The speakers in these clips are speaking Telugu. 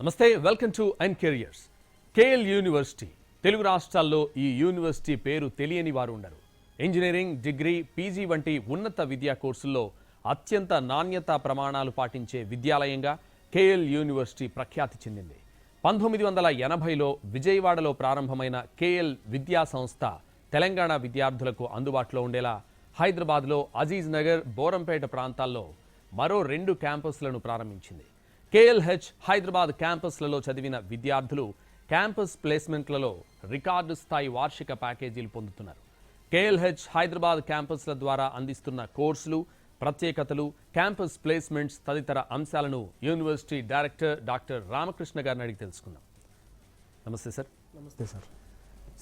నమస్తే welcome to and careers. KL university Telugu రాష్ట్రాల్లో ఈ యూనివర్సిటీ పేరు తెలియని వారు ఉండరు. ఇంజనీరింగ్ డిగ్రీ పీజీ వంటి ఉన్నత విద్యా కోర్సుల్లో అత్యంత నాణ్యతా ప్రమాణాలు పాటించే విద్యాలయంగా కేఎల్ యూనివర్సిటీ ప్రఖ్యాతి చెందింది. పంతొమ్మిది వందల ఎనభైలో విజయవాడలో ప్రారంభమైన కేఎల్ విద్యా సంస్థ తెలంగాణ విద్యార్థులకు అందుబాటులో ఉండేలా హైదరాబాద్లో అజీజ్ నగర్ బోరంపేట ప్రాంతాల్లో మరో రెండు క్యాంపస్లను ప్రారంభించింది. కేఎల్హెచ్ హైదరాబాద్ క్యాంపస్లలో చదివిన విద్యార్థులు క్యాంపస్ ప్లేస్మెంట్లలో రికార్డు స్థాయి వార్షిక ప్యాకేజీలు పొందుతున్నారు. కేఎల్హెచ్ హైదరాబాద్ క్యాంపస్ల ద్వారా అందిస్తున్న కోర్సులు ప్రత్యేకతలు క్యాంపస్ ప్లేస్మెంట్స్ తదితర అంశాలను యూనివర్సిటీ డైరెక్టర్ డాక్టర్ రామకృష్ణ గారిని అడిగి తెలుసుకుందాం. నమస్తే సార్. నమస్తే సార్.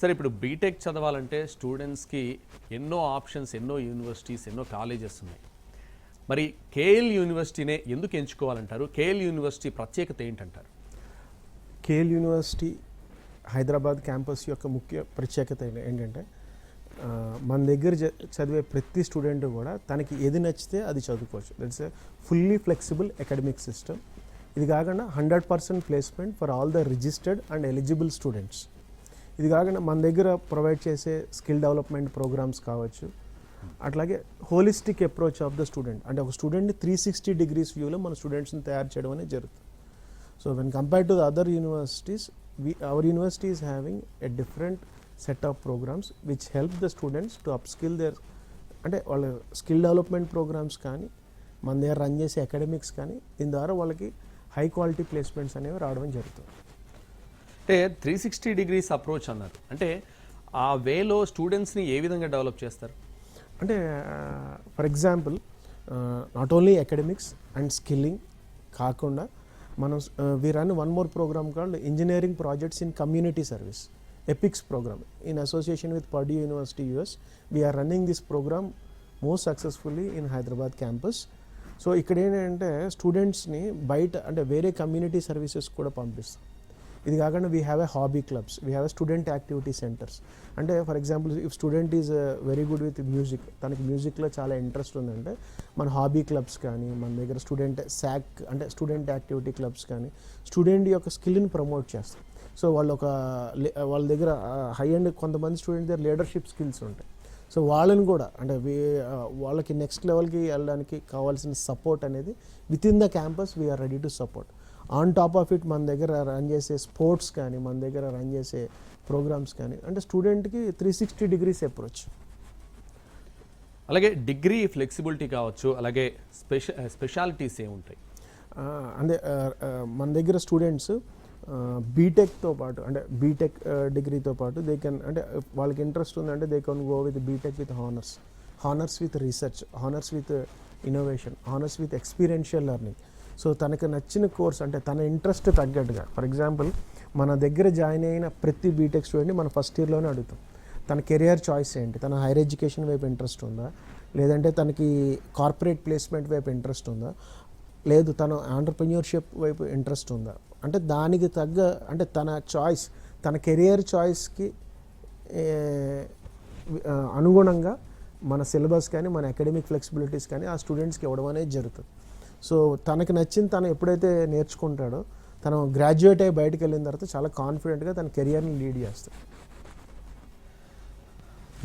సార్ ఇప్పుడు బీటెక్ చదవాలంటే స్టూడెంట్స్కి ఎన్నో ఆప్షన్స్ ఎన్నో యూనివర్సిటీస్ ఎన్నో కాలేజెస్ ఉన్నాయి. మరి కేఎల్ యూనివర్సిటీనే ఎందుకు ఎంచుకోవాలంటారు? కేఎల్ యూనివర్సిటీ ప్రత్యేకత ఏంటంటారు? కేఎల్ యూనివర్సిటీ హైదరాబాద్ క్యాంపస్ యొక్క ముఖ్య ప్రత్యేకత ఏంటంటే మన దగ్గర చ- చదివే ప్రతి స్టూడెంట్ కూడా తనకి ఏది నచ్చితే అది చదువుకోవచ్చు. That's a fully flexible academic system ఇది కాకుండా hundred percent placement for all the registered and eligible students ఇది కాకుండా మన దగ్గర ప్రొవైడ్ చేసే స్కిల్ డెవలప్మెంట్ ప్రోగ్రామ్స్ కావచ్చు. అట్లాగే holistic approach of the student అంటే ఒక స్టూడెంట్ని త్రీ సిక్స్టీ డిగ్రీస్ వ్యూలో మన స్టూడెంట్స్ని తయారు చేయడం అనేది జరుగుతుంది. So when compare to the other universities we our university is a different set set programmes which help the students to up skill their అంటే వాళ్ళ స్కిల్ డెవలప్మెంట్ ప్రోగ్రామ్స్ కానీ మన దగ్గర రన్ చేసే అకాడమిక్స్ కానీ దీని ద్వారా వాళ్ళకి హై క్వాలిటీ ప్లేస్మెంట్స్ అనేవి రావడం జరుగుతుంది. అంటే త్రీ సిక్స్టీ డిగ్రీస్ అప్రోచ్ అన్నారు. అంటే ఆ వేలో స్టూడెంట్స్ని ఏ విధంగా డెవలప్ చేస్తారు? అంటే for example not only academics and skilling కాకుండా మనం we run one more programme called engineering projects in community service EPICS programme in association with Purdue university US we're running this programme most successfully in Hyderabad campus so ఇక్కడ ఏంటంటే స్టూడెంట్స్ని బయట అంటే వేరే కమ్యూనిటీ సర్వీసెస్ కూడా పంపిస్తాం. ఇది కాకుండా we have a hobby clubs we have a student activity centres అంటే for example if student is very good with music తనకి మ్యూజిక్లో చాలా ఇంట్రెస్ట్ ఉందంటే మన హాబీ క్లబ్స్ కానీ మన దగ్గర స్టూడెంట్ శాక్ అంటే స్టూడెంట్ యాక్టివిటీ క్లబ్స్ కానీ స్టూడెంట్ యొక్క స్కిల్ని ప్రమోట్ చేస్తాం. సో వాళ్ళు ఒక లే- వాళ్ళ దగ్గర హై అండ్ కొంతమంది స్టూడెంట్ దగ్గర లీడర్షిప్ స్కిల్స్ ఉంటాయి. సో వాళ్ళని కూడా అంటే uh, వాళ్ళకి నెక్స్ట్ లెవెల్కి వెళ్ళడానికి కావాల్సిన సపోర్ట్ అనేది with in the campus we're ready to support on top of it మన దగ్గర రన్ చేసే స్పోర్ట్స్ కానీ మన దగ్గర రన్ చేసే ప్రోగ్రామ్స్ కానీ అంటే స్టూడెంట్కి త్రీ సిక్స్టీ డిగ్రీస్ అప్రోచ్ అలాగే డిగ్రీ ఫ్లెక్సిబిలిటీ కావచ్చు అలాగే స్పెష స్పెషాలిటీస్ ఏముంటాయి అంటే మన దగ్గర స్టూడెంట్స్ బీటెక్తో పాటు అంటే బీటెక్ డిగ్రీతో పాటు దే కెన్ అంటే వాళ్ళకి ఇంట్రెస్ట్ ఉందంటే they can go with BTech with honours honours with research honours with innovation honours with experiential learning so తనకు నచ్చిన కోర్స్ అంటే తన ఇంట్రెస్ట్ తగ్గట్టుగా. ఫర్ ఎగ్జాంపుల్ మన దగ్గర జాయిన్ అయిన ప్రతి బీటెక్ స్టూడెంట్ని మన ఫస్ట్ ఇయర్లోనే అడుగుతాం. తన కెరియర్ చాయిస్ ఏంటి? తన హైర్ ఎడ్యుకేషన్ వైపు ఇంట్రెస్ట్ ఉందా? లేదంటే తనకి కార్పొరేట్ ప్లేస్మెంట్ వైపు ఇంట్రెస్ట్ ఉందా? లేదు తన ఆంటర్ప్రెన్యూర్షిప్ వైపు ఇంట్రెస్ట్ ఉందా? అంటే దానికి తగ్గ అంటే తన చాయిస్ తన కెరియర్ చాయిస్కి అనుగుణంగా మన సిలబస్ కానీ మన అకాడమిక్ ఫ్లెక్సిబిలిటీస్ కానీ ఆ స్టూడెంట్స్కి ఇవ్వడం అనేది జరుగుతుంది. సో తనకి నచ్చింది తను ఎప్పుడైతే నేర్చుకుంటాడో తను గ్రాడ్యుయేట్ అయ్యి బయటకు వెళ్ళిన తర్వాత చాలా కాన్ఫిడెంట్గా తన కెరియర్ని లీడ్ చేస్తాడు.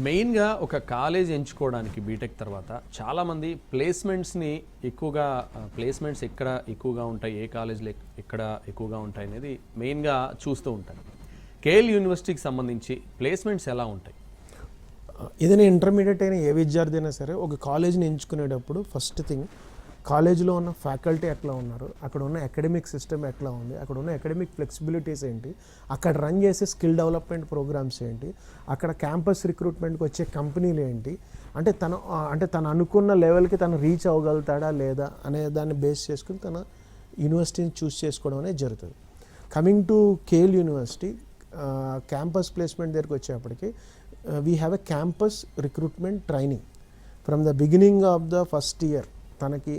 మెయిన్గా ఒక కాలేజ్ ఎంచుకోవడానికి బీటెక్ తర్వాత చాలామంది ప్లేస్మెంట్స్ని ఎక్కువగా ప్లేస్మెంట్స్ ఎక్కడ ఎక్కువగా ఉంటాయి ఏ కాలేజీలో ఎక్- ఎక్కడ ఎక్కువగా ఉంటాయి అనేది మెయిన్గా చూస్తూ ఉంటారు. కేఎల్ యూనివర్సిటీకి సంబంధించి ప్లేస్మెంట్స్ ఎలా ఉంటాయి? ఏదైనా ఇంటర్మీడియట్ అయిన ఏ విద్యార్థి అయినా సరే ఒక కాలేజ్ని ఎంచుకునేటప్పుడు ఫస్ట్ థింగ్ కాలేజీలో ఉన్న ఫ్యాకల్టీ ఎట్లా ఉన్నారు? అక్కడ ఉన్న అకాడమిక్ సిస్టమ్ ఎట్లా ఉంది? అక్కడ ఉన్న అకాడమిక్ ఫ్లెక్సిబిలిటీస్ ఏంటి? అక్కడ రన్ చేసే స్కిల్ డెవలప్మెంట్ ప్రోగ్రామ్స్ ఏంటి? అక్కడ క్యాంపస్ రిక్రూట్మెంట్కి వచ్చే కంపెనీలు ఏంటి? అంటే తను అంటే తను అనుకున్న లెవెల్కి తను రీచ్ అవ్వగలుగుతాడా లేదా అనే దాన్ని బేస్ చేసుకుని తన యూనివర్సిటీని చూస్ చేసుకోవడం అనేది జరుగుతుంది. Coming to KL university campus placement దగ్గరికి వచ్చేప్పటికి we have a campus recruitment training from the beginning of the first year తనకి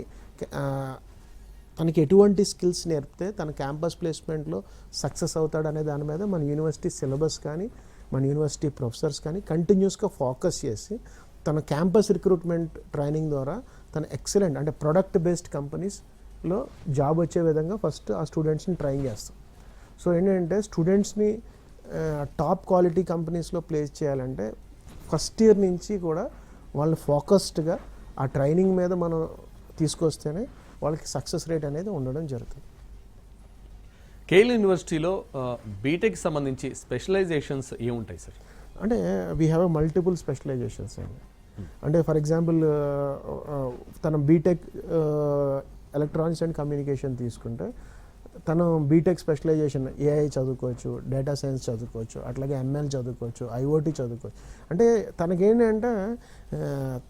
తనకి ఎటువంటి స్కిల్స్ నేర్పితే తన క్యాంపస్ ప్లేస్మెంట్లో సక్సెస్ అవుతాడనే దాని మీద మన యూనివర్సిటీ సిలబస్ కానీ మన యూనివర్సిటీ ప్రొఫెసర్స్ కానీ కంటిన్యూస్గా ఫోకస్ చేసి తన క్యాంపస్ రిక్రూట్మెంట్ ట్రైనింగ్ ద్వారా తన ఎక్సలెంట్ అంటే ప్రొడక్ట్ బేస్డ్ కంపెనీస్లో జాబ్ వచ్చే విధంగా ఫస్ట్ ఆ స్టూడెంట్స్ని ట్రైన్ చేస్తాం. సో ఏంటంటే స్టూడెంట్స్ని టాప్ క్వాలిటీ కంపెనీస్లో ప్లేస్ చేయాలంటే ఫస్ట్ ఇయర్ నుంచి కూడా వాళ్ళు ఫోకస్డ్గా ఆ ట్రైనింగ్ మీద మనం తీసుకొస్తేనే వాళ్ళకి సక్సెస్ రేట్ అనేది ఉండడం జరుగుతుంది. కేఎల్ యూనివర్సిటీలో బీటెక్ సంబంధించి స్పెషలైజేషన్స్ ఏముంటాయి సార్? అంటే వీ హ్యావ్ మల్టిపుల్ స్పెషలైజేషన్స్ అండి. అంటే ఫర్ ఎగ్జాంపుల్ తన బీటెక్ ఎలక్ట్రానిక్స్ అండ్ కమ్యూనికేషన్ తీసుకుంటే తను బీటెక్ స్పెషలైజేషన్ ఏఐ చదువుకోవచ్చు డేటా సైన్స్ చదువుకోవచ్చు అట్లాగే ఎంఎల్ చదువుకోవచ్చు ఐఓటీ చదువుకోవచ్చు. అంటే తనకేంటంటే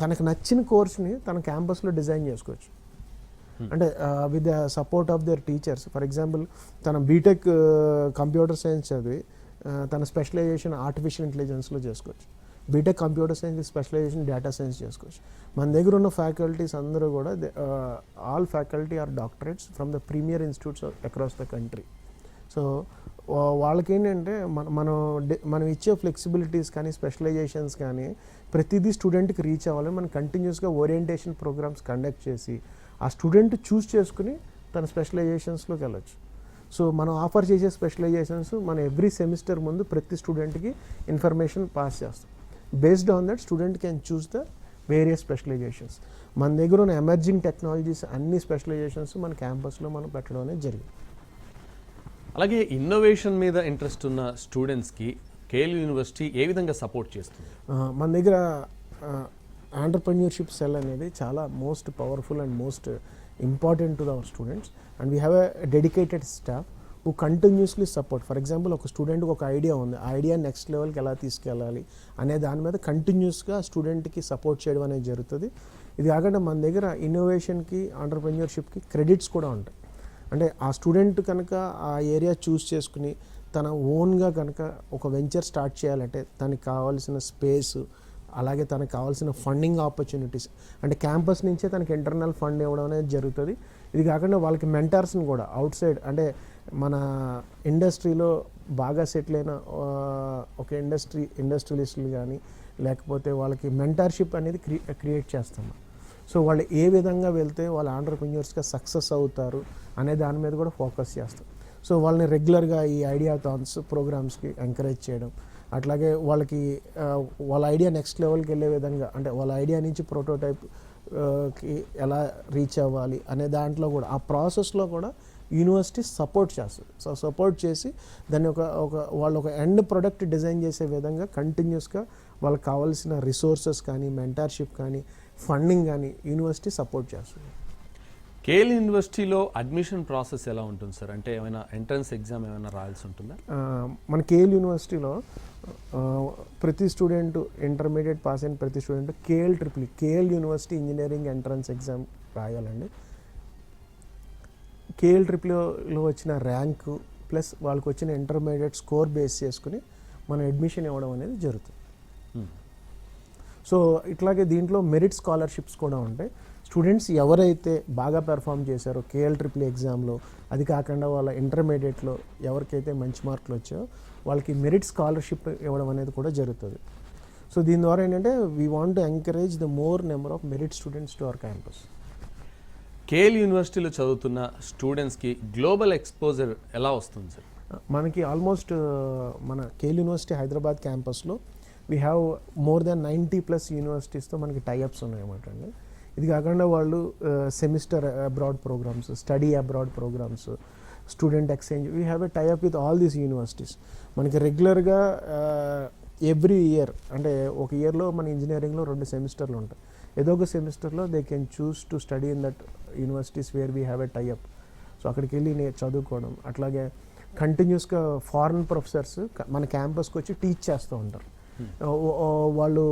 తనకు నచ్చిన కోర్స్ని తన క్యాంపస్లో డిజైన్ చేసుకోవచ్చు. అంటే with the support of their teachers. For example తన బీటెక్ కంప్యూటర్ సైన్స్ చదివి తన స్పెషలైజేషన్ ఆర్టిఫిషియల్ ఇంటెలిజెన్స్లో చేసుకోవచ్చు. BTech computer science specialisation data science చేసుకోవచ్చు. మన దగ్గర ఉన్న ఫ్యాకల్టీస్ అందరూ కూడా all faculty are doctorates from the premier institutes across the country so వాళ్ళకి ఏంటంటే మన మనం మనం ఇచ్చే ఫ్లెక్సిబిలిటీస్ కానీ స్పెషలైజేషన్స్ కానీ ప్రతిదీ స్టూడెంట్కి రీచ్ అవ్వాలి. మనం కంటిన్యూస్గా ఓరియంటేషన్ ప్రోగ్రామ్స్ కండక్ట్ చేసి ఆ స్టూడెంట్ చూస్ చేసుకుని తన స్పెషలైజేషన్స్లోకి వెళ్ళొచ్చు. సో మనం ఆఫర్ చేసే స్పెషలైజేషన్స్ మనం ఎవ్రీ సెమిస్టర్ ముందు ప్రతి స్టూడెంట్కి ఇన్ఫర్మేషన్ పాస్ చేస్తాం. Based on that student can choose the various specialisations మన దగ్గర ఉన్న ఎమర్జింగ్ టెక్నాలజీస్ అన్ని స్పెషలైజేషన్స్ మన క్యాంపస్లో మనం పెట్టడం అనేది జరిగింది. అలాగే ఇన్నోవేషన్ మీద ఇంట్రెస్ట్ ఉన్న స్టూడెంట్స్కి కేఎల్ యూనివర్సిటీ ఏ విధంగా సపోర్ట్ చేస్తుంది? మన దగ్గర ఆంటర్ప్రెన్యూర్షిప్ సెల్ అనేది చాలా most powerful and most important to our students and we have a dedicated staff నువ్వు కంటిన్యూస్లీ సపోర్ట్ ఫర్ ఎగ్జాంపుల్ ఒక స్టూడెంట్కి ఒక ఐడియా ఉంది. ఆ ఐడియా నెక్స్ట్ లెవెల్కి ఎలా తీసుకెళ్ళాలి అనే దాని మీద కంటిన్యూస్గా స్టూడెంట్కి సపోర్ట్ చేయడం అనేది జరుగుతుంది. ఇది కాకుండా మన దగ్గర ఇన్నోవేషన్కి ఆంటర్ప్రెన్యూర్షిప్కి క్రెడిట్స్ కూడా ఉంటాయి. అంటే ఆ స్టూడెంట్ కనుక ఆ ఏరియా చూస్ చేసుకుని తన ఓన్గా కనుక ఒక వెంచర్ స్టార్ట్ చేయాలంటే తనకి కావాల్సిన స్పేస్ అలాగే తనకు కావాల్సిన ఫండింగ్ ఆపర్చునిటీస్ అంటే క్యాంపస్ నుంచే తనకి ఇంటర్నల్ ఫండ్ ఇవ్వడం అనేది జరుగుతుంది. ఇది కాకుండా వాళ్ళకి మెంటార్స్ని కూడా అవుట్ సైడ్ అంటే మన ఇండస్ట్రీలో బాగా సెటిల్ అయిన ఒక ఇండస్ట్రీ ఇండస్ట్రియలిస్టులు కానీ లేకపోతే వాళ్ళకి మెంటార్షిప్ అనేది క్రియేట్ చేస్తాం సో వాళ్ళు ఏ విధంగా వెళ్తే వాళ్ళ ఆంటర్ప్రెన్యూర్స్గా సక్సెస్ అవుతారు అనే దాని మీద కూడా ఫోకస్ చేస్తాం. సో వాళ్ళని రెగ్యులర్గా ఈ ఐడియా థాన్స్ ప్రోగ్రామ్స్కి ఎంకరేజ్ చేయడం అట్లాగే వాళ్ళకి వాళ్ళ ఐడియా నెక్స్ట్ లెవెల్కి వెళ్ళే విధంగా అంటే వాళ్ళ ఐడియా నుంచి ప్రోటోటైప్కి ఎలా రీచ్ అవ్వాలి అనే దాంట్లో కూడా ఆ ప్రాసెస్లో కూడా యూనివర్సిటీ సపోర్ట్ చేస్తుంది. సో సపోర్ట్ చేసి దాన్ని ఒక ఒక వాళ్ళు ఒక ఎండ్ ప్రొడక్ట్ డిజైన్ చేసే విధంగా కంటిన్యూస్గా వాళ్ళకి కావాల్సిన రిసోర్సెస్ కానీ మెంటార్షిప్ కానీ ఫండింగ్ కానీ యూనివర్సిటీ సపోర్ట్ చేస్తుంది. కేఎల్ యూనివర్సిటీలో అడ్మిషన్ ప్రాసెస్ ఎలా ఉంటుంది సార్? అంటే ఏమైనా ఎంట్రన్స్ ఎగ్జామ్ ఏమైనా రాయాల్సి ఉంటుందా? మన కేఎల్ యూనివర్సిటీలో ప్రతి స్టూడెంట్ ఇంటర్మీడియట్ పాస్ అయిన ప్రతి student KL triple KL university engineering entrance exam రాయాలండి. KL ట్రిపుల్లో వచ్చిన ర్యాంకు ప్లస్ వాళ్ళకి వచ్చిన ఇంటర్మీడియట్ స్కోర్ బేస్ చేసుకుని మనం అడ్మిషన్ ఇవ్వడం అనేది జరుగుతుంది. Hmm. సో ఇట్లాగే దీంట్లో మెరిట్ స్కాలర్షిప్స్ కూడా ఉంటాయి. స్టూడెంట్స్ ఎవరైతే బాగా పెర్ఫామ్ చేశారో కేఎల్ ట్రిపుల్ ఎగ్జామ్లో అది కాకుండా వాళ్ళ ఇంటర్మీడియట్లో ఎవరికైతే మంచి మార్కులు వచ్చాయో వాళ్ళకి మెరిట్ స్కాలర్షిప్ ఇవ్వడం అనేది కూడా జరుగుతుంది. సో దీని ద్వారా ఏంటంటే we want to encourage the more number of merit students to our campus KL యూనివర్సిటీలో చదువుతున్న స్టూడెంట్స్కి గ్లోబల్ ఎక్స్పోజర్ ఎలా వస్తుంది సార్? మనకి ఆల్మోస్ట్ మన కేల్ యూనివర్సిటీ హైదరాబాద్ క్యాంపస్లో we have more than ninety plus యూనివర్సిటీస్తో మనకి టైఅప్స్ ఉన్నాయన్నమాట అండి. ఇది కాకుండా వాళ్ళు semester abroad programmes study abroad programmes student exchange we have a tie up with all these universities మనకి రెగ్యులర్గా ఎవ్రీ ఇయర్ అంటే ఒక ఇయర్లో మన ఇంజనీరింగ్లో రెండు సెమిస్టర్లు ఉంటాయి. ఏదో ఒక సెమిస్టర్లో they can choose to study in that universities where we have a tie up so అక్కడికి వెళ్ళి నేను చదువుకోవడం. అట్లాగే కంటిన్యూస్గా ఫారిన్ ప్రొఫెసర్స్ మన క్యాంపస్కి వచ్చి టీచ్ చేస్తూ ఉంటారు. ఓ- వాళ్ళు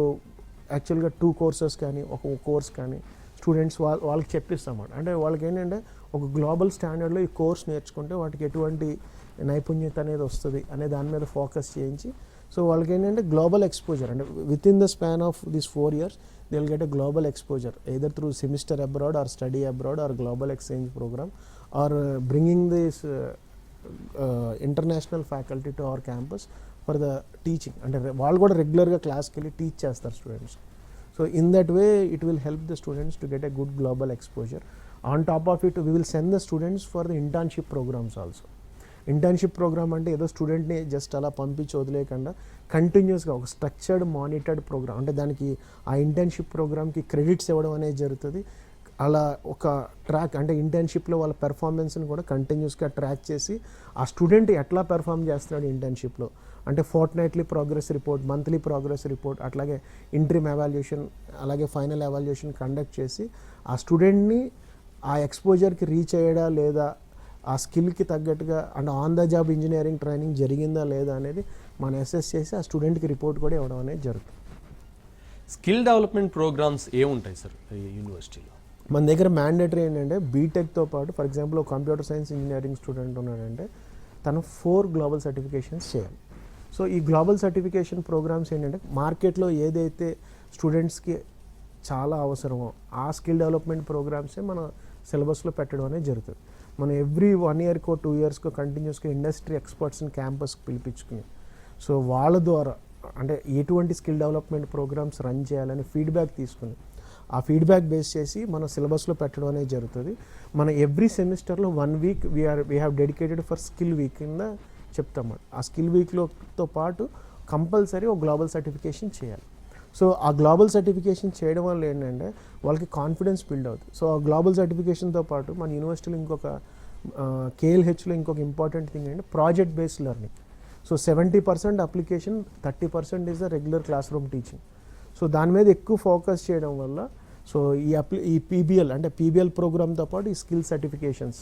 యాక్చువల్గా టూ కోర్సెస్ కానీ ఒక కోర్స్ కానీ స్టూడెంట్స్ వాళ్ళ వాళ్ళకి చెప్పిస్తామాట అంటే వాళ్ళకి ఏంటంటే ఒక గ్లోబల్ స్టాండర్డ్లో ఈ కోర్స్ నేర్చుకుంటే వాటికి ఎటువంటి నైపుణ్యత అనేది వస్తుంది అనే దాని మీద ఫోకస్ చేయించి సో వాళ్ళకి ఏంటంటే గ్లోబల్ ఎక్స్పోజర్ అంటే within the span of this four years they will get a global exposure either through semester abroad or study abroad or global exchange programme or bringing this international faculty to our campus for the teaching అంటే re- వాళ్ళు కూడా రెగ్యులర్గా క్లాస్కి వెళ్ళి టీచ్ చేస్తారు students so in that way it will help the students to get a good global exposure on top of it we will send the students for the internship programmes also internship programme అంటే ఏదో స్టూడెంట్ని జస్ట్ అలా పంపించి వదిలేయకుండా కంటిన్యూస్గా ఒక స్ట్రక్చర్డ్ మానిటర్డ్ ప్రోగ్రామ్ అంటే దానికి ఆ ఇంటర్న్షిప్ ప్రోగ్రామ్కి క్రెడిట్స్ ఇవ్వడం అనేది జరుగుతుంది. అలా ఒక ట్రాక్ అంటే ఇంటర్న్షిప్లో వాళ్ళ పెర్ఫార్మెన్స్ని కూడా కంటిన్యూస్గా ట్రాక్ చేసి ఆ స్టూడెంట్ ఎట్లా పెర్ఫామ్ చేస్తున్నాడు ఇంటర్న్షిప్లో? అంటే fortnightly progress report monthly progress report అట్లాగే ఇంట్రీమ్ ఎవాల్యుయేషన్ అలాగే ఫైనల్ ఎవాల్యుయేషన్ కండక్ట్ చేసి ఆ స్టూడెంట్ని ఆ ఎక్స్పోజర్కి రీచ్ అయ్యాడా లేదా ఆ స్కిల్కి తగ్గట్టుగా అంటే on the job engineering training జరిగిందా లేదా అనేది మనం అసెస్ చేసి ఆ స్టూడెంట్కి రిపోర్ట్ కూడా ఇవ్వడం అనేది జరుగుతుంది. స్కిల్ డెవలప్మెంట్ ప్రోగ్రామ్స్ ఏముంటాయి సార్ యూనివర్సిటీలో? మన దగ్గర మ్యాండేటరీ ఏంటంటే బీటెక్తో పాటు ఫర్ ఎగ్జాంపుల్ ఒక కంప్యూటర్ సైన్స్ ఇంజనీరింగ్ స్టూడెంట్ ఉన్నాడంటే తను ఫోర్ గ్లోబల్ సర్టిఫికేషన్స్ చేయాలి. సో ఈ గ్లోబల్ సర్టిఫికేషన్ ప్రోగ్రామ్స్ ఏంటంటే మార్కెట్లో ఏదైతే స్టూడెంట్స్కి చాలా అవసరమో ఆ స్కిల్ డెవలప్మెంట్ ప్రోగ్రామ్సే మన సిలబస్లో పెట్టడం అనేది జరుగుతుంది. మనం ఎవ్రీ వన్ ఇయర్కో టూ ఇయర్స్కో కంటిన్యూస్గా ఇండస్ట్రీ ఎక్స్పర్ట్స్ని క్యాంపస్కి పిలిపించుకుని. సో వాళ్ళ ద్వారా అంటే ఎటువంటి స్కిల్ డెవలప్మెంట్ ప్రోగ్రామ్స్ రన్ చేయాలని ఫీడ్బ్యాక్ తీసుకుని. ఆ ఫీడ్బ్యాక్ బేస్ చేసి మన సిలబస్లో పెట్టడం అనేది జరుగుతుంది. మన ఎవ్రీ సెమిస్టర్లో one week we are we have dedicated for skill week కింద చెప్తాం ఆ స్కిల్ వీక్లోతో పాటు కంపల్సరీ ఒక గ్లోబల్ సర్టిఫికేషన్ చేయాలి. సో ఆ గ్లోబల్ సర్టిఫికేషన్ చేయడం వల్ల ఏంటంటే వాళ్ళకి కాన్ఫిడెన్స్ బిల్డ్ అవుతుంది. సో ఆ గ్లోబల్ సర్టిఫికేషన్తో పాటు మన యూనివర్సిటీలో ఇంకొక కేఎల్హెచ్లో ఇంకొక ఇంపార్టెంట్ థింగ్ ఏంటంటే project based learning so seventy percent application thirty percent is the regular class room teaching so దాని మీద ఎక్కువ ఫోకస్ చేయడం వల్ల సో ఈ అప్లి ఈ పీబీఎల్ అంటే పీబీఎల్ ప్రోగ్రామ్తో పాటు ఈ స్కిల్ సర్టిఫికేషన్స్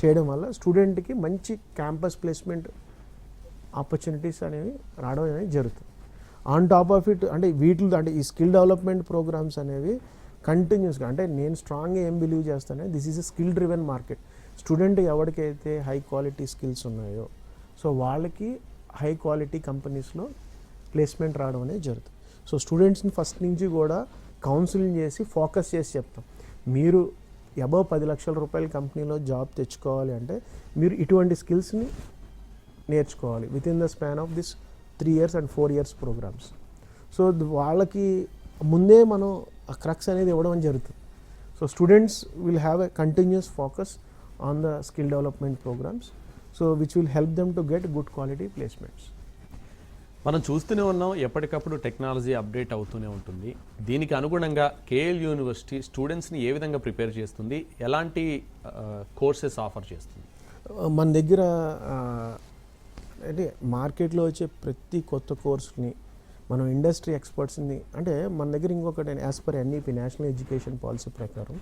చేయడం వల్ల స్టూడెంట్కి మంచి క్యాంపస్ ప్లేస్మెంట్ ఆపర్చునిటీస్ అనేవి రావడం అనేది జరుగుతుంది. ఆన్ టాప్ ఆఫ్ ఇట్ అంటే వీటిలో అంటే ఈ స్కిల్ డెవలప్మెంట్ ప్రోగ్రామ్స్ అనేవి కంటిన్యూస్గా అంటే నేను స్ట్రాంగ్గా ఏం బిలీవ్ చేస్తానే this is a skill driven market student ఎవరికైతే హై క్వాలిటీ స్కిల్స్ ఉన్నాయో సో వాళ్ళకి హై క్వాలిటీ కంపెనీస్లో ప్లేస్మెంట్ రావడం అనేది జరుగుతుంది. సో స్టూడెంట్స్ని ఫస్ట్ నుంచి కూడా కౌన్సిలింగ్ చేసి ఫోకస్ చేసి చెప్తాం. మీరు అబవ్ పది లక్షల రూపాయల కంపెనీలో జాబ్ తెచ్చుకోవాలి అంటే మీరు ఇటువంటి స్కిల్స్ని నేర్చుకోవాలి. Within the span of this three years and four years programmes. So వాళ్ళకి ముందే మనం ఆ క్రక్స్ అనేది ఇవ్వడం జరుగుతుంది. So students will have a continuous focus on the skill development programmes. So which will help them to get good quality placements. మనం చూస్తూనే ఉన్నాం ఎప్పటికప్పుడు టెక్నాలజీ అప్డేట్ అవుతూనే ఉంటుంది. దీనికి అనుగుణంగా కేఎల్ యూనివర్సిటీ స్టూడెంట్స్ని ఏ విధంగా ప్రిపేర్ చేస్తుంది? ఎలాంటి కోర్సెస్ ఆఫర్ చేస్తుంది? మన దగ్గర అంటే మార్కెట్లో వచ్చే ప్రతి కొత్త కోర్స్ని మనం ఇండస్ట్రీ ఎక్స్పర్ట్స్ని అంటే మన దగ్గర ఇంకొకటి as per NEP national education policy ప్రకారం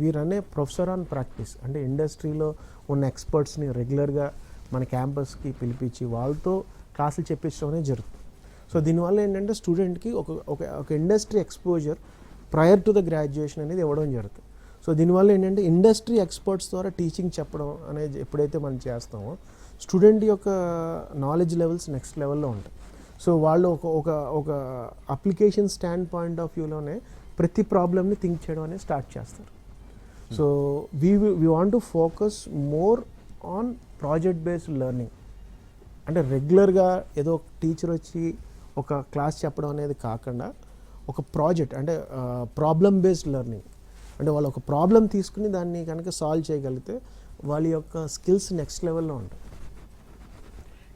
వీరనే ప్రొఫెసర్ ఆన్ ప్రాక్టీస్ అంటే ఇండస్ట్రీలో ఉన్న ఎక్స్పర్ట్స్ని రెగ్యులర్గా మన క్యాంపస్కి పిలిపించి వాళ్ళతో క్లాసులు చెప్పించడం అనేది జరుగుతుంది. సో దీనివల్ల ఏంటంటే స్టూడెంట్కి ఒక ఒక ఒక industry exposure prior to the graduation అనేది ఇవ్వడం జరుగుతుంది. సో దీనివల్ల ఏంటంటే ఇండస్ట్రీ ఎక్స్పర్ట్స్ ద్వారా టీచింగ్ చెప్పడం అనేది ఎప్పుడైతే మనం చేస్తామో స్టూడెంట్ యొక్క నాలెడ్జ్ లెవెల్స్ నెక్స్ట్ లెవెల్లో ఉంటాయి. సో వాళ్ళు ఒక ఒక ఒక అప్లికేషన్ స్టాండ్ పాయింట్ ఆఫ్ వ్యూలోనే ప్రతి ప్రాబ్లమ్ని థింక్ చేయడం అనేది స్టార్ట్ చేస్తారు. So we we want to focus more on project based learning. అంటే రెగ్యులర్గా ఏదో ఒక టీచర్ వచ్చి ఒక క్లాస్ చెప్పడం అనేది కాకుండా ఒక ప్రాజెక్ట్ అంటే ప్రాబ్లమ్ బేస్డ్ లెర్నింగ్. అంటే వాళ్ళు ఒక ప్రాబ్లం తీసుకుని దాన్ని కనుక సాల్వ్ చేయగలిగితే వాళ్ళ యొక్క స్కిల్స్ నెక్స్ట్ లెవెల్లో ఉంటాయి.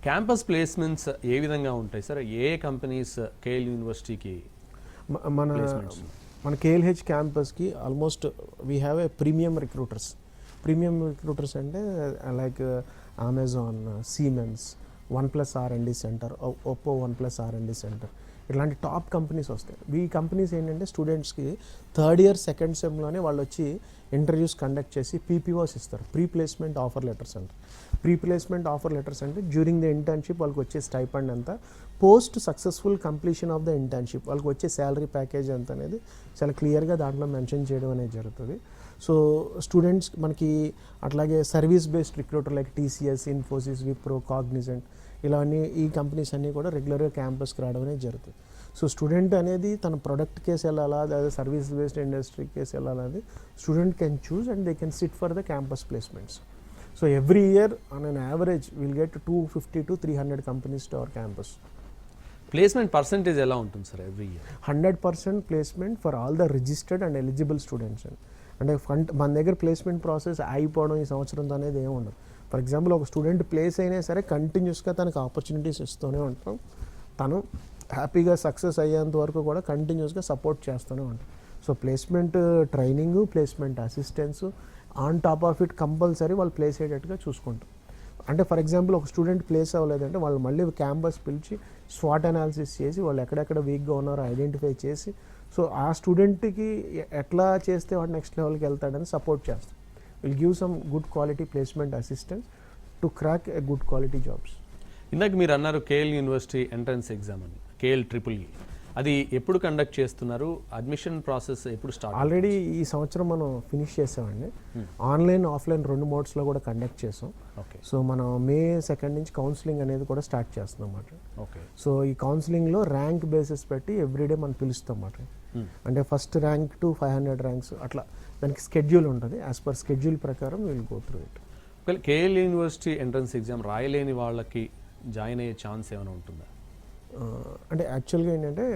క్యాంపస్ ప్లేస్మెంట్స్ ఏ విధంగా ఉంటాయి సార్? ఏ కంపెనీస్ కేఎల్ యూనివర్సిటీకి మన. మన KLH క్యాంపస్కి almost we have a premium recruiters premium recruiters అంటే like Amazon Siemens OnePlus R and D centre Oppo OnePlus R and D centre ఇట్లాంటి టాప్ కంపెనీస్ వస్తాయి. ఈ కంపెనీస్ ఏంటంటే స్టూడెంట్స్కి థర్డ్ ఇయర్ సెకండ్ సెమ్లోనే వాళ్ళు వచ్చి ఇంటర్వ్యూస్ కండక్ట్ చేసి పీపీఓస్ ఇస్తారు. ప్రీ ప్లేస్మెంట్ ఆఫర్ లెటర్స్ అంటారు ప్రీ ప్లేస్మెంట్ ఆఫర్ లెటర్స్ అంటే డ్యూరింగ్ ద ఇంటర్న్షిప్ వాళ్ళకి వచ్చే స్టైపండ్ ఎంత post successful completion of the internship వాళ్ళకి వచ్చే శాలరీ ప్యాకేజ్ ఎంత అనేది చాలా క్లియర్గా దాంట్లో మెన్షన్ చేయడం అనేది జరుగుతుంది. సో స్టూడెంట్స్ మనకి అట్లాగే service based recruiter like TCS Infosys Wipro Cognizant ఇలాన్నీ ఈ కంపెనీస్ అన్నీ కూడా రెగ్యులర్గా క్యాంపస్కి రావడం అనేది జరుగుతుంది. సో స్టూడెంట్ అనేది తన ప్రొడక్ట్ కేసు వెళ్ళాలా? లేదా సర్వీస్ బేస్డ్ ఇండస్ట్రీ కేసు వెళ్ళాలా అనేది student can choose and they can sit for the campus placements so every year on an average will get two fifty to three hundred companies to our campus placement percentage ఎలా ఉంటుంది sir every year hundred percent placement for all the registered and eligible students అండి అంటే ఫండ్ మన దగ్గర ప్లేస్మెంట్ ప్రాసెస్ అయిపోవడం ఈ సంవత్సరంతో అనేది ఏమి ఉండదు. ఫర్ ఎగ్జాంపుల్ ఒక స్టూడెంట్ ప్లేస్ అయినా సరే కంటిన్యూస్గా తనకు ఆపర్చునిటీస్ ఇస్తూనే ఉంటాం. తను హ్యాపీగా సక్సెస్ అయ్యేంత వరకు కూడా కంటిన్యూస్గా సపోర్ట్ చేస్తూనే ఉంటాం. So placement training placement assistance on top of it compulsory వాళ్ళు ప్లేస్ అయ్యేటట్టుగా చూసుకుంటాం. అంటే ఫర్ ఎగ్జాంపుల్ ఒక స్టూడెంట్ ప్లేస్ అవ్వలేదంటే వాళ్ళు మళ్ళీ క్యాంపస్ పిలిచి స్వాట్ అనాలిసిస్ చేసి వాళ్ళు ఎక్కడెక్కడ వీక్గా ఉన్నారో ఐడెంటిఫై చేసి సో ఆ స్టూడెంట్కి ఎట్లా చేస్తే వాడు నెక్స్ట్ లెవెల్కి వెళ్తాడని సపోర్ట్ చేస్తాం. Will give some good quality placement assistance to crack a good quality jobs ఇందాక మీరు అన్నారు కేఎల్ యూనివర్సిటీ ఎంట్రన్స్ ఎగ్జామ్ అని కేఎల్ ట్రిపుల్ ఈ అది ఎప్పుడు కండక్ట్ చేస్తున్నారు? అడ్మిషన్ ప్రాసెస్ ఎప్పుడు స్టార్ట్ ఆల్రెడీ ఈ సంవత్సరం మనం ఫినిష్ చేసామండి. ఆన్లైన్ ఆఫ్లైన్ రెండు మోడ్స్లో కూడా కండక్ట్ చేసాం. ఓకే సో మనం మే సెకండ్ నుంచి కౌన్సిలింగ్ అనేది కూడా స్టార్ట్ చేస్తున్నాం అన్నమాట ఓకే సో ఈ కౌన్సిలింగ్లో ర్యాంక్ బేసిస్ పెట్టి ఎవ్రీడే మనం పిలుస్తాం అన్నమాట అంటే first rank to five hundred ranks అట్లా. దానికి స్కెడ్యూల్ ఉంటుంది. యాజ్ పర్ స్కెడ్యూల్ ప్రకారం విల్ గో త్రూ ఇట్ ఒకవేళ కేఎల్ యూనివర్సిటీ ఎంట్రన్స్ ఎగ్జామ్ రాయలేని వాళ్ళకి జాయిన్ అయ్యే ఛాన్స్ ఏమైనా ఉంటుందా? అంటే యాక్చువల్గా ఏంటంటే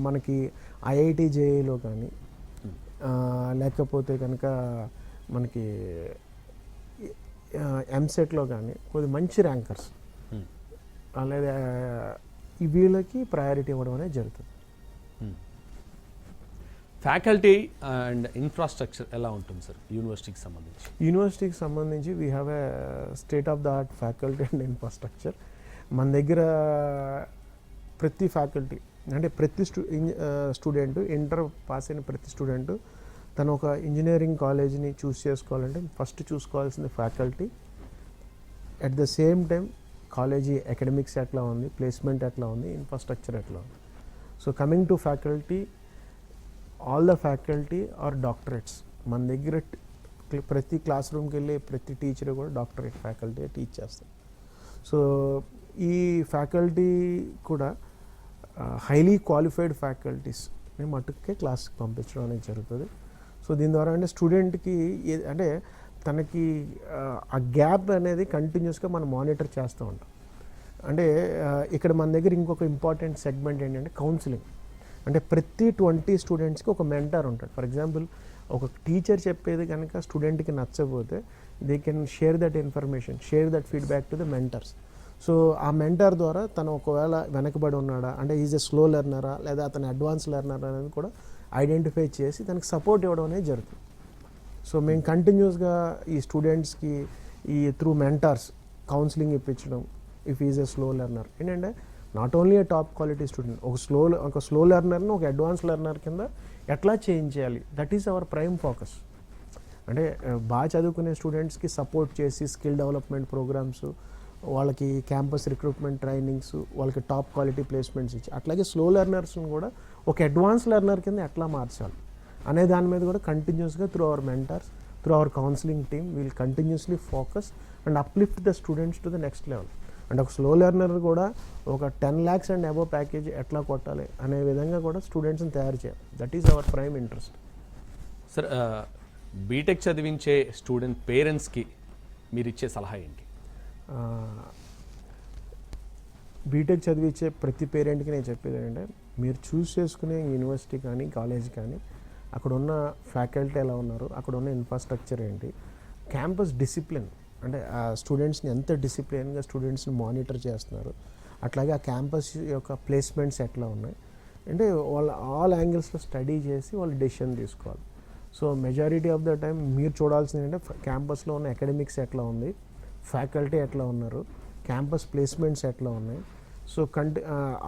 మనకి ఐఐటి జేఈలో కానీ ఆ, లేకపోతే కనుక మనకి ఎంసెట్లో కానీ కొద్ది మంచి ర్యాంకర్స్ Hmm. లేదా ఈ వీళ్ళకి ప్రయారిటీ ఇవ్వడం అనేది జరుగుతుంది. ఫ్యాకల్టీ అండ్ ఇన్ఫ్రాస్ట్రక్చర్ ఎలా ఉంటుంది సార్? యూనివర్సిటీకి సంబంధించి. యూనివర్సిటీకి సంబంధించి we have a state of the art faculty and infrastructure మన దగ్గర ప్రతి ఫ్యాకల్టీ అంటే ప్రతి స్టూ స్టూడెంట్ ఇంటర్ పాస్ అయిన ప్రతి స్టూడెంట్ తను ఒక ఇంజనీరింగ్ కాలేజ్ని చూస్ చేసుకోవాలంటే ఫస్ట్ చూసుకోవాల్సింది faculty at the same time college academics ఎట్లా ఉంది ప్లేస్మెంట్ ఎట్లా ఉంది ఇన్ఫ్రాస్ట్రక్చర్ ఎట్లా ఉంది. So coming to faculty all the faculty are doctorates మన దగ్గర ప్రతి క్లాస్ రూమ్కి వెళ్ళే ప్రతి టీచర్ కూడా డాక్టరేట్ ఫ్యాకల్టీ టీచ్ చేస్తారు. సో ఈ ఫ్యాకల్టీ కూడా హైలీ క్వాలిఫైడ్ ఫ్యాకల్టీస్ మటుకే క్లాస్కి పంపించడం అనేది జరుగుతుంది. సో దీని ద్వారా అంటే స్టూడెంట్కి అంటే తనకి ఆ, గ్యాప్ అనేది కంటిన్యూస్గా మనం మానిటర్ చేస్తూ ఉంటాం. అంటే ఇక్కడ మన దగ్గర ఇంకొక ఇంపార్టెంట్ సెగ్మెంట్ ఏంటంటే కౌన్సిలింగ్ అంటే ప్రతి ట్వంటీ స్టూడెంట్స్కి ఒక మెంటర్ ఉంటాడు. ఫర్ ఎగ్జాంపుల్ ఒక టీచర్ చెప్పేది కనుక స్టూడెంట్కి నచ్చకపోతే they can share that information share that feedback to the mentors so ఆ మెంటర్ ద్వారా తను ఒకవేళ వెనకబడి ఉన్నాడా అంటే ఈజ్ ఎ స్లో లెర్నరా లేదా అతను అడ్వాన్స్ లెర్నర్ అనేది కూడా ఐడెంటిఫై చేసి తనకి సపోర్ట్ ఇవ్వడం అనేది జరుగుతుంది. సో మేము కంటిన్యూస్గా ఈ స్టూడెంట్స్కి ఈ త్రూ మెంటర్స్ కౌన్సిలింగ్ ఇప్పించడం if is a slow learner ఏంటంటే not only a top quality student ఒక స్లో ఒక స్లో లెర్నర్ని ఒక అడ్వాన్స్ లెర్నర్ కింద ఎట్లా చేంజ్ చేయాలి? That is our prime focus అంటే బాగా చదువుకునే స్టూడెంట్స్కి సపోర్ట్ చేసి స్కిల్ డెవలప్మెంట్ ప్రోగ్రామ్స్ వాళ్ళకి క్యాంపస్ రిక్రూట్మెంట్ ట్రైనింగ్స్ వాళ్ళకి టాప్ క్వాలిటీ ప్లేస్మెంట్స్ ఇచ్చి అట్లాగే స్లో లెర్నర్స్ని కూడా ఒక అడ్వాన్స్ లెర్నర్ కింద ఎట్లా మార్చాలి? అనే దాని మీద కూడా కంటిన్యూస్గా through our mentors through our counselling team we'll continuously focus and uplift the students to the next level and ఒక స్లో లెర్నర్ కూడా ఒక ten lakhs and above package ఎట్లా కొట్టాలి అనే విధంగా కూడా స్టూడెంట్స్ని తయారు చేయాలి. That is our prime interest sir BTech చదివించే స్టూడెంట్ పేరెంట్స్కి మీరు ఇచ్చే సలహా ఏంటి? బీటెక్ చదివించే ప్రతి పేరెంట్కి నేను చెప్పేది ఏంటంటే మీరు చూస్ చేసుకునే యూనివర్సిటీ కానీ కాలేజ్ కానీ అక్కడ ఉన్న ఫ్యాకల్టీ ఎలా ఉన్నారు అక్కడ ఉన్న ఇన్ఫ్రాస్ట్రక్చర్ ఏంటి క్యాంపస్ డిసిప్లిన్ అంటే ఆ స్టూడెంట్స్ని ఎంత డిసిప్లిన్గా స్టూడెంట్స్ని మానిటర్ చేస్తున్నారు అట్లాగే ఆ క్యాంపస్ యొక్క ప్లేస్మెంట్స్ ఎట్లా ఉన్నాయి అంటే వాళ్ళ ఆల్ యాంగిల్స్లో స్టడీ చేసి వాళ్ళు డెసిషన్ తీసుకోవాలి. So majority of the time మీరు చూడాల్సింది ఏంటంటే క్యాంపస్లో ఉన్న అకాడమిక్స్ ఎట్లా ఉంది ఫ్యాకల్టీ ఎట్లా ఉన్నారు క్యాంపస్ ప్లేస్మెంట్స్ ఎట్లా ఉన్నాయి. సో కంటి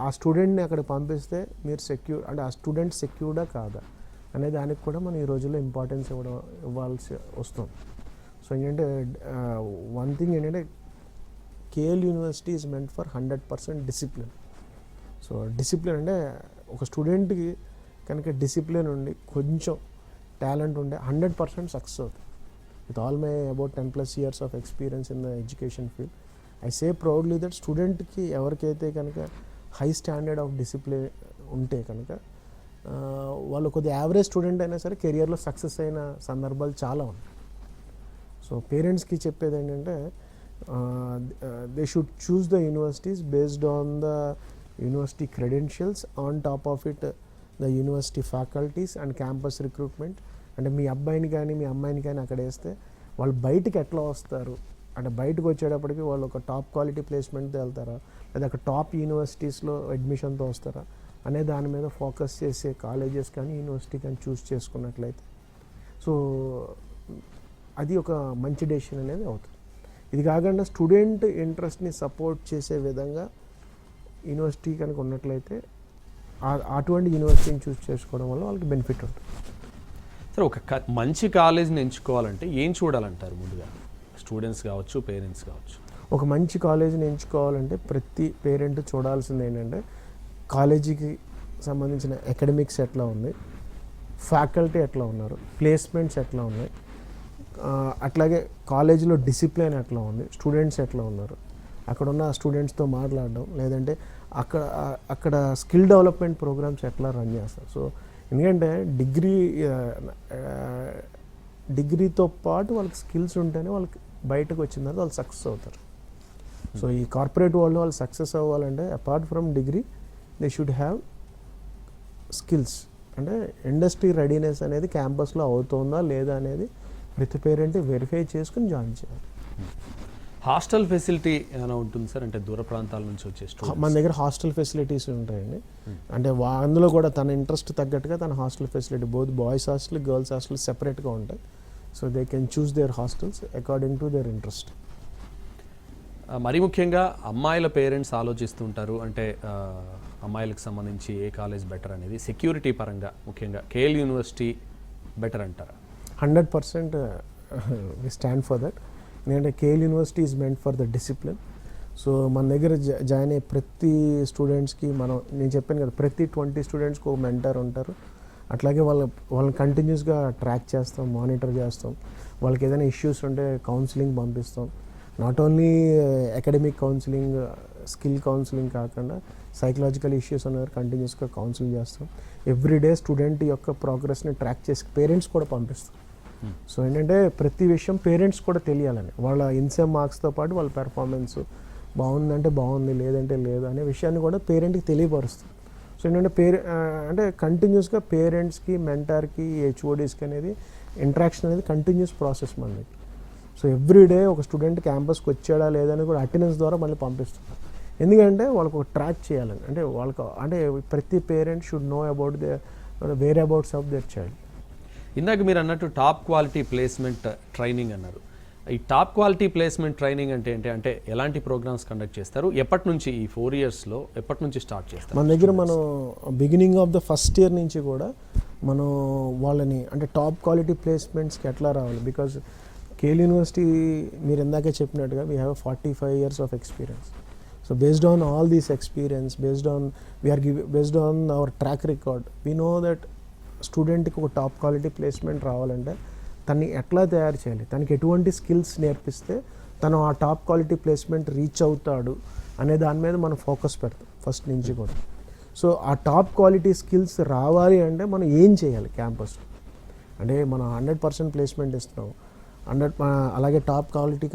ఆ స్టూడెంట్ని అక్కడ పంపిస్తే మీరు సెక్యూర్ అంటే ఆ స్టూడెంట్ సెక్యూర్డా కాదా అనే దానికి కూడా మనం ఈ రోజుల్లో ఇంపార్టెన్స్ ఇవ్వడం ఇవ్వాల్సి వస్తుంది. సో ఏంటంటే వన్ థింగ్ ఏంటంటే KL university is meant for hundred percent discipline so discipline అంటే ఒక స్టూడెంట్కి కనుక డిసిప్లిన్ ఉండి కొంచెం టాలెంట్ ఉండే హండ్రెడ్ పర్సెంట్ సక్సెస్ అవుతుంది. With all my about ten plus years of experience in the education field I say proudly that స్టూడెంట్కి ఎవరికైతే కనుక హై స్టాండర్డ్ ఆఫ్ డిసిప్లిన్ ఉంటే కనుక వాళ్ళు కొద్దిగా యావరేజ్ స్టూడెంట్ అయినా సరే కెరియర్లో సక్సెస్ అయిన సందర్భాలు చాలా ఉన్నాయి. సో పేరెంట్స్కి చెప్పేది ఏంటంటే they should choose the universities based on the university credentials on top of it the university faculties and campus recruitment అంటే మీ అబ్బాయిని కానీ మీ అమ్మాయిని కానీ అక్కడ వేస్తే వాళ్ళు బయటకు ఎట్లా వస్తారు? అంటే బయటకు వచ్చేటప్పటికి వాళ్ళు ఒక టాప్ క్వాలిటీ ప్లేస్మెంట్తో వెళ్తారా? లేదా ఒక టాప్ యూనివర్సిటీస్లో అడ్మిషన్తో వస్తారా? అనే దాని మీద ఫోకస్ చేసే కాలేజెస్ కానీ యూనివర్సిటీ కానీ చూస్ చేసుకున్నట్లయితే. సో అది ఒక మంచి డెసిషన్ అనేది అవుతుంది. ఇది కాకుండా స్టూడెంట్ ఇంట్రెస్ట్ని సపోర్ట్ చేసే విధంగా యూనివర్సిటీ కనుక ఉన్నట్లయితే అటువంటి యూనివర్సిటీని చూస్ చేసుకోవడం వల్ల వాళ్ళకి బెనిఫిట్ ఉంటుంది. సరే ఒక మంచి కాలేజీని ఎంచుకోవాలంటే ఏం చూడాలంటారు ముందుగా? స్టూడెంట్స్ కావచ్చు పేరెంట్స్ కావచ్చు. ఒక మంచి కాలేజీని ఎంచుకోవాలంటే ప్రతి పేరెంట్ చూడాల్సింది ఏంటంటే కాలేజీకి సంబంధించిన అకాడమిక్స్ ఎట్లా ఉంది ఫ్యాకల్టీ ఎట్లా ఉన్నారు ప్లేస్మెంట్స్ ఎట్లా ఉన్నాయి అట్లాగే కాలేజీలో డిసిప్లిన్ ఎట్లా ఉంది? స్టూడెంట్స్ ఎట్లా ఉన్నారు? అక్కడ ఉన్న స్టూడెంట్స్తో మాట్లాడడం లేదంటే అక్కడ అక్కడ స్కిల్ డెవలప్మెంట్ ప్రోగ్రామ్స్ ఎట్లా రన్ చేస్తారు? సో ఎందుకంటే డిగ్రీ డిగ్రీతో పాటు వాళ్ళకి స్కిల్స్ ఉంటేనే వాళ్ళకి బయటకు వచ్చిన తర్వాత వాళ్ళు సక్సెస్ అవుతారు. సో ఈ కార్పొరేట్ వరల్డ్ వాళ్ళు సక్సెస్ అవ్వాలంటే apart from degree they should have skills. అంటే ఇండస్ట్రీ రెడీనెస్ అనేది క్యాంపస్లో అవుతుందా లేదా అనేది ప్రతి పేరెంట్? వెరిఫై చేసుకుని జాయిన్ చేయాలి. హాస్టల్ ఫెసిలిటీ ఏమైనా ఉంటుంది సార్? అంటే దూర ప్రాంతాల నుంచి వచ్చే మన దగ్గర హాస్టల్ ఫెసిలిటీస్ ఉంటాయండి. అంటే వా అందులో కూడా తన ఇంట్రెస్ట్ తగ్గట్టుగా తన hostel facility both boys hostel girls hostel సెపరేట్గా ఉంటాయి. So they can choose their hostels according to their interest మరి ముఖ్యంగా అమ్మాయిల పేరెంట్స్ ఆలోచిస్తుంటారు అంటే అమ్మాయిలకు సంబంధించి ఏ కాలేజ్ బెటర్ అనేది సెక్యూరిటీ పరంగా ముఖ్యంగా కేఎల్ యూనివర్సిటీ బెటర్ అంటారా. Hundred percent we stand for that ఎందుకంటే KL university is meant for the discipline so మన దగ్గర జా- జాయిన్ అయ్యే ప్రతి స్టూడెంట్స్కి మనం నేను చెప్పాను కదా ప్రతి ట్వంటీ స్టూడెంట్స్కి ఒక మెంటర్ ఉంటారు. అట్లాగే వాళ్ళ వాళ్ళని కంటిన్యూస్గా ట్రాక్ చేస్తాం మానిటర్ చేస్తాం. వాళ్ళకి ఏదైనా ఇష్యూస్ ఉంటే కౌన్సిలింగ్ పంపిస్తాం. Not only academic counselling skill counselling కాకుండా సైకలాజికల్ ఇష్యూస్ అనేవి కంటిన్యూస్గా కౌన్సిల్ చేస్తాం. ఎవ్రీడే స్టూడెంట్ యొక్క ప్రోగ్రెస్ని ట్రాక్ చేసి పేరెంట్స్ కూడా పంపిస్తాం. సో ఏంటంటే ప్రతి విషయం పేరెంట్స్ కూడా తెలియాలని వాళ్ళ ఇన్సెమ్ మార్క్స్తో పాటు వాళ్ళ పెర్ఫార్మెన్స్ బాగుందంటే బాగుంది లేదంటే లేదు అనే విషయాన్ని కూడా పేరెంట్కి తెలియపరుస్తుంది. సో ఏంటంటే పేరె అంటే కంటిన్యూస్గా పేరెంట్స్కి మెంటార్కి హెచ్ఓడీస్కి అనేది ఇంట్రాక్షన్ అనేది కంటిన్యూస్ ప్రాసెస్ మనకి సో ఎవ్రీడే ఒక స్టూడెంట్ క్యాంపస్కి వచ్చాడా లేదని కూడా అటెండెన్స్ ద్వారా మళ్ళీ పంపిస్తున్నారు ఎందుకంటే వాళ్ళకు ఒక ట్రాక్ చేయాలని అంటే వాళ్ళకు అంటే ప్రతి parent should know about the whereabouts of their child ఇందాక మీరు అన్నట్టు టాప్ క్వాలిటీ ప్లేస్మెంట్ ట్రైనింగ్ అన్నారు. ఈ టాప్ క్వాలిటీ ప్లేస్మెంట్ ట్రైనింగ్ అంటే ఏంటి? అంటే ఎలాంటి ప్రోగ్రామ్స్ కండక్ట్ చేస్తారు? ఎప్పటి నుంచి ఈ ఫోర్ ఇయర్స్లో ఎప్పటి నుంచి స్టార్ట్ చేస్తారు? మన దగ్గర మనం beginning of the first year నుంచి కూడా మనం వాళ్ళని అంటే టాప్ క్వాలిటీ ప్లేస్మెంట్స్కి ఎట్లా రావాలి? బికాజ్ కేల్ యూనివర్సిటీ మీరు ఇందాకే చెప్పినట్టుగా we have forty five years of experience so based on all these experience based on we are give based on our track record we know that స్టూడెంట్కి ఒక టాప్ క్వాలిటీ ప్లేస్మెంట్ రావాలంటే తన్ని ఎట్లా తయారు చేయాలి? తనకి ఎటువంటి స్కిల్స్ నేర్పిస్తే తను ఆ టాప్ క్వాలిటీ ప్లేస్మెంట్ రీచ్ అవుతాడు అనే దాని మీద మనం ఫోకస్ పెడతాం ఫస్ట్ నుంచి కూడా. సో ఆ టాప్ క్వాలిటీ స్కిల్స్ రావాలి అంటే మనం ఏం చేయాలి క్యాంపస్ అంటే మనం హండ్రెడ్ పర్సెంట్ ప్లేస్మెంట్ ఇస్తున్నాం హండ్రెడ్ అలాగే టాప్ క్వాలిటీ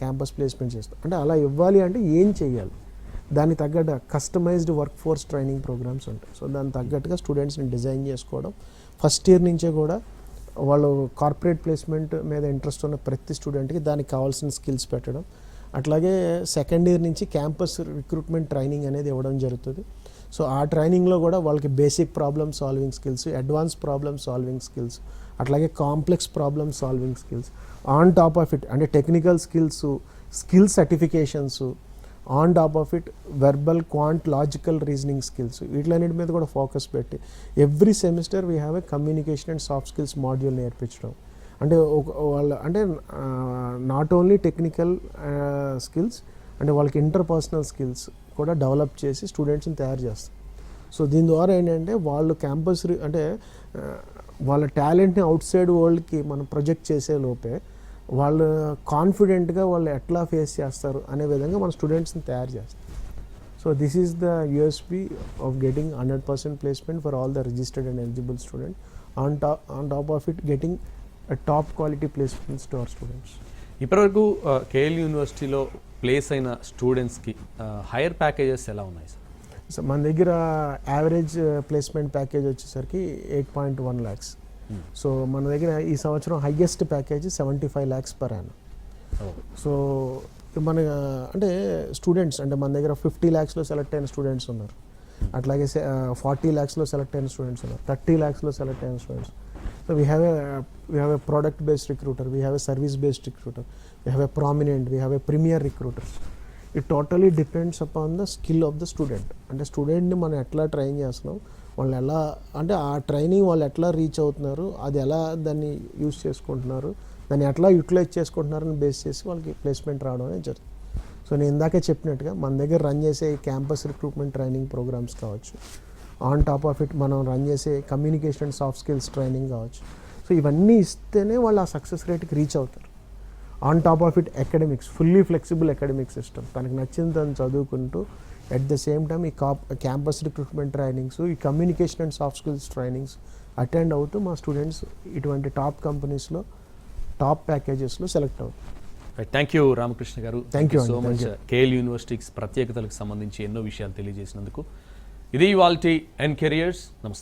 క్యాంపస్ ప్లేస్మెంట్ చేస్తాం అంటే అలా ఇవ్వాలి అంటే ఏం చేయాలి? దానికి తగ్గట్టు customized work force training programs ఉంటాయి. సో దానికి తగ్గట్టుగా స్టూడెంట్స్ని డిజైన్ చేసుకోవడం. ఫస్ట్ ఇయర్ నుంచే కూడా వాళ్ళు కార్పొరేట్ ప్లేస్మెంట్ మీద ఇంట్రెస్ట్ ఉన్న ప్రతి స్టూడెంట్కి దానికి కావాల్సిన స్కిల్స్ పెట్టడం. అట్లాగే సెకండ్ ఇయర్ నుంచి క్యాంపస్ రిక్రూట్మెంట్ ట్రైనింగ్ అనేది ఇవ్వడం జరుగుతుంది. సో ఆ ట్రైనింగ్లో కూడా వాళ్ళకి basic problem solving skills advance problem solving skills అట్లాగే complex problem solving skills on top of it అంటే technical skills skill certifications on top of it verbal quant logical reasoning skills వీటిలన్నిటి మీద కూడా ఫోకస్ పెట్టి every semester we have a communication and soft skills module నేర్పించడం. అంటే ఒక వాళ్ళ అంటే నాట్ ఓన్లీ టెక్నికల్ స్కిల్స్ అంటే వాళ్ళకి ఇంటర్పర్సనల్ స్కిల్స్ కూడా డెవలప్ చేసి స్టూడెంట్స్ని తయారు చేస్తాం. సో దీని ద్వారా ఏంటంటే వాళ్ళు క్యాంపస్ అంటే వాళ్ళ టాలెంట్ని అవుట్ సైడ్ వరల్డ్కి మనం ప్రొజెక్ట్ చేసే లోపే వాళ్ళు కాన్ఫిడెంట్గా వాళ్ళు ఎట్లా ఫేస్ చేస్తారు అనే విధంగా మన స్టూడెంట్స్ని తయారు చేస్తాం so this is the USP of getting hundred percent placement for all the registered and eligible student. On top on top of it getting top quality placements to our students. ఇప్పటివరకు కేఎల్ యూనివర్సిటీలో ప్లేస్ అయిన స్టూడెంట్స్కి హైయర్ ప్యాకేజెస్ ఎలా ఉన్నాయి సార్? సో మన దగ్గర యావరేజ్ ప్లేస్మెంట్ ప్యాకేజ్ వచ్చేసరికి eight point one lakhs so మన దగ్గర ఈ సంవత్సరం highest package seventy five lakhs per annum so మన అంటే స్టూడెంట్స్ అంటే మన దగ్గర ఫిఫ్టీ ల్యాక్స్లో సెలెక్ట్ అయిన స్టూడెంట్స్ ఉన్నారు. అట్లాగే ఫార్టీ ల్యాక్స్లో సెలెక్ట్ అయిన స్టూడెంట్స్ ఉన్నారు. థర్టీ ల్యాక్స్లో సెలెక్ట్ అయిన students so we have a we have a product based recruiter we have a service based recruiter we have a prominent we have a premier recruiters it totally depends upon the skill of the student అంటే స్టూడెంట్ని మనం ఎట్లా ట్రైన్ చేస్తున్నాం? వాళ్ళు ఎలా అంటే ఆ ట్రైనింగ్ వాళ్ళు ఎట్లా రీచ్ అవుతున్నారు అది ఎలా దాన్ని యూస్ చేసుకుంటున్నారు దాన్ని ఎట్లా యూటిలైజ్ చేసుకుంటున్నారని బేస్ చేసి వాళ్ళకి ప్లేస్మెంట్ రావడం అనేది జరుగుతుంది. సో నేను ఇందాకే చెప్పినట్టుగా మన దగ్గర రన్ చేసే క్యాంపస్ రిక్రూట్మెంట్ ట్రైనింగ్ ప్రోగ్రామ్స్ కావచ్చు ఆన్ టాప్ ఆఫ్ ఇట్ మనం రన్ చేసే communication and soft skills training కావచ్చు. సో ఇవన్నీ ఇస్తేనే వాళ్ళు ఆ సక్సెస్ రేట్కి రీచ్ అవుతారు. On top of it academics fully flexible academic system. తనకు నచ్చింది తను చదువుకుంటూ అట్ ద సేమ్ టైం ఈ కాప్ క్యాంపస్ రిక్రూట్మెంట్ ట్రైనింగ్స్ ఈ communication and soft skills trainings attend అవుతూ మా స్టూడెంట్స్ ఇటువంటి టాప్ కంపెనీస్లో టాప్ ప్యాకేజెస్లో సెలెక్ట్ అవుతారు. Thank you Ramakrishna garu. Thank you so much KL యూనివర్సిటీకి ప్రత్యేకతలకు సంబంధించి ఎన్నో విషయాలు తెలియజేసినందుకు. ఇది ఇవాల్టి అండ్ కెరియర్స్ నమస్తే.